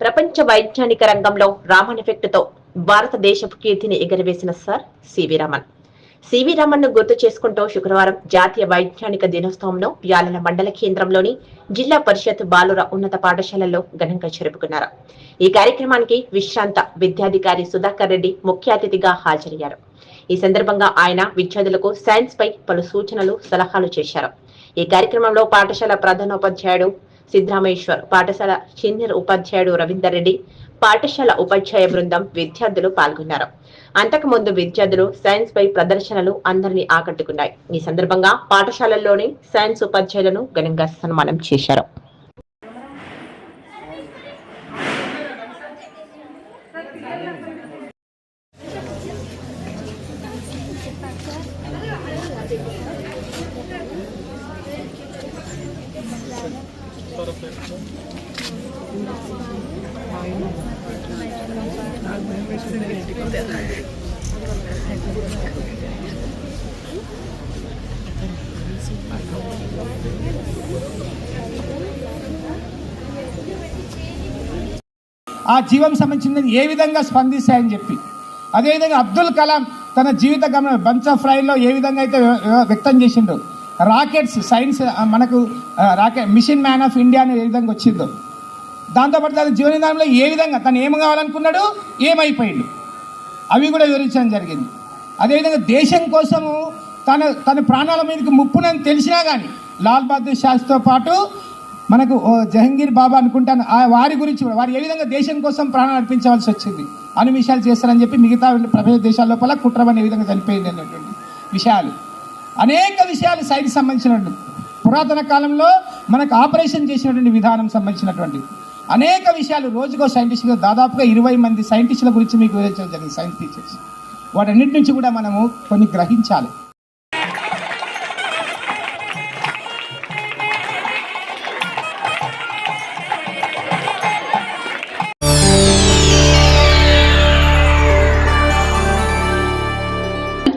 ప్రపంచ వైజ్ఞానిక రంగంలో రామన్ ఎఫెక్ట్తో భారతదేశపు కీర్తిని ఎగరవేసిన సార్ సివి రామన్ సివి రామన్ను గుర్తు చేసుకుంటూ శుక్రవారం జాతీయ వైజ్ఞానిక దినోత్సవంలో యాలల మండల కేంద్రంలోని జిల్లా పరిషత్ బాలుర ఉన్నత పాఠశాలలో ఘనంగా జరుపుకున్నారు. ఈ కార్యక్రమానికి విశ్రాంత విద్యాధికారి సుధాకర్ రెడ్డి ముఖ్య అతిథిగా హాజరయ్యారు. ఈ సందర్భంగా ఆయన విద్యార్థులకు సైన్స్ పై పలు సూచనలు సలహాలు చేశారు. ఈ కార్యక్రమంలో పాఠశాల ప్రధానోపాధ్యాయుడు సిద్ధరామేశ్వర్ పాఠశాల సీనియర్ ఉపాధ్యాయుడు రవీందర్ రెడ్డి పాఠశాల ఉపాధ్యాయ బృందం విద్యార్థులు పాల్గొన్నారు. అంతకుముందు విద్యార్థులు సైన్స్ పై ప్రదర్శనలు అందరినీ ఆకట్టుకున్నాయి. ఈ సందర్భంగా పాఠశాలల్లోని సైన్స్ ఉపాధ్యాయులను ఘనంగా సన్మానం చేశారు. ఆ జీవం సంబంధించింది ఏ విధంగా స్పందిస్తాయని చెప్పి. అదేవిధంగా అబ్దుల్ కలాం తన జీవిత గమన బంచ్ ఆఫ్ రైల్లో ఏ విధంగా అయితే వ్యక్తం చేసిండో రాకెట్స్ సైన్స్ మనకు rocket mission man of India అని ఏ విధంగా వచ్చిందో. దాంతోపాటు తన జీవన విధానంలో ఏ విధంగా తను ఏం కావాలనుకున్నాడు ఏమైపోయిండు అవి కూడా వివరించడం జరిగింది. అదేవిధంగా దేశం కోసము తన తన ప్రాణాల మీదకి ముప్పునని తెలిసినా కానీ లాల్ బహదూర్ శాస్త్రితో పాటు మనకు జహంగీర్ బాబా అనుకుంటాను ఆ వారి గురించి కూడా వారు ఏ విధంగా దేశం కోసం ప్రాణం అర్పించవలసి వచ్చింది అన్ని విషయాలు చేస్తారని చెప్పి మిగతా ప్రపంచ దేశాల లోపల కుట్రమని ఏ విధంగా చనిపోయింది అన్నటువంటి విషయాలు. అనేక విషయాలు సైన్స్ సంబంధించినటువంటి పురాతన కాలంలో మనకు ఆపరేషన్ చేసినటువంటి విధానం సంబంధించినటువంటి అనేక విషయాలు రోజుకో సైంటిస్టులు దాదాపుగా ఇరవై మంది సైంటిస్టుల గురించి మీకు వివరించడం జరిగింది సైన్స్ టీచర్స్ వాటన్నిటి నుంచి కూడా మనము కొన్ని గ్రహించాలి.